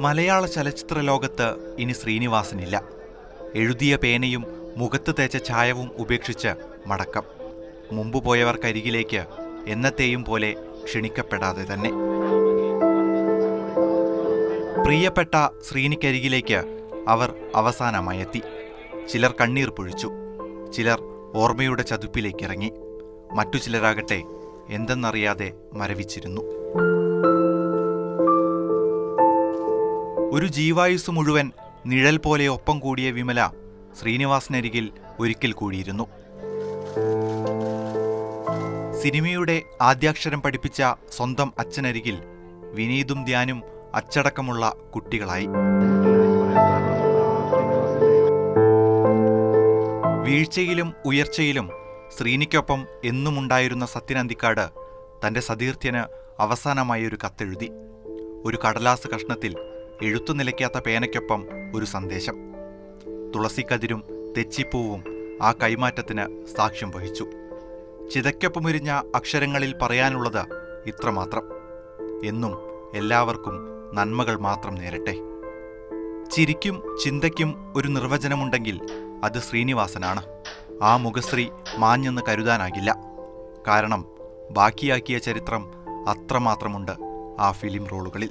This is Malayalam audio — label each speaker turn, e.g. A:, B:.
A: മലയാള ചലച്ചിത്ര ലോകത്ത് ഇനി ശ്രീനിവാസനില്ല. എഴുതിയ പേനയും മുഖത്ത് തേച്ച ചായവും ഉപേക്ഷിച്ച് മടക്കം. മുമ്പ് പോയവർക്കരികിലേക്ക് എന്നത്തെയും പോലെ ക്ഷണിക്കപ്പെടാതെ തന്നെ. പ്രിയപ്പെട്ട ശ്രീനിക്കരികിലേക്ക് അവർ അവസാനമായി എത്തി ചിലർ കണ്ണീർ പൊഴിച്ചു. ചിലർ ഓർമ്മയുടെ ചതുപ്പിലേക്കിറങ്ങി. മറ്റു ചിലരാകട്ടെ എന്തെന്നറിയാതെ മരവിച്ചിരുന്നു. ഒരു ജീവായുസ് മുഴുവൻ നിഴൽ പോലെ ഒപ്പം കൂടിയ വിമല ശ്രീനിവാസനരികിൽ ഒരിക്കൽ കൂടിയിരുന്നു. സിനിമയുടെ ആദ്യാക്ഷരം പഠിപ്പിച്ച സ്വന്തം അച്ഛനരികിൽ വിനീതും ധ്യാനും അച്ചടക്കമുള്ള കുട്ടികളായി. വീഴ്ചയിലും ഉയർച്ചയിലും ശ്രീനിക്കൊപ്പം എന്നുമുണ്ടായിരുന്ന സത്യനന്തിക്കാട് തന്റെ സതീർത്ഥ്യന് അവസാനമായി ഒരു കത്തെഴുതി. ഒരു കടലാസ് കഷ്ണത്തിൽ എഴുത്തു നിലയ്ക്കാത്ത പേനയ്ക്കൊപ്പം ഒരു സന്ദേശം. തുളസിക്കതിരും തെച്ചിപ്പൂവും ആ കൈമാറ്റത്തിന് സാക്ഷ്യം വഹിച്ചു. ചിതയ്ക്കൊപ്പമുരിഞ്ഞ അക്ഷരങ്ങളിൽ പറയാനുള്ളത് ഇത്രമാത്രം. എന്നും എല്ലാവർക്കും നന്മകൾ മാത്രം നേരട്ടെ. ചിരിക്കും ചിന്തയ്ക്കും ഒരു നിർവചനമുണ്ടെങ്കിൽ അത് ശ്രീനിവാസനാണ്. ആ മുഖശ്രീ മാഞ്ഞെന്ന് കരുതാനാകില്ല. കാരണം ബാക്കിയാക്കിയ ചരിത്രം അത്രമാത്രമുണ്ട് ആ ഫിലിം റോളുകളിൽ.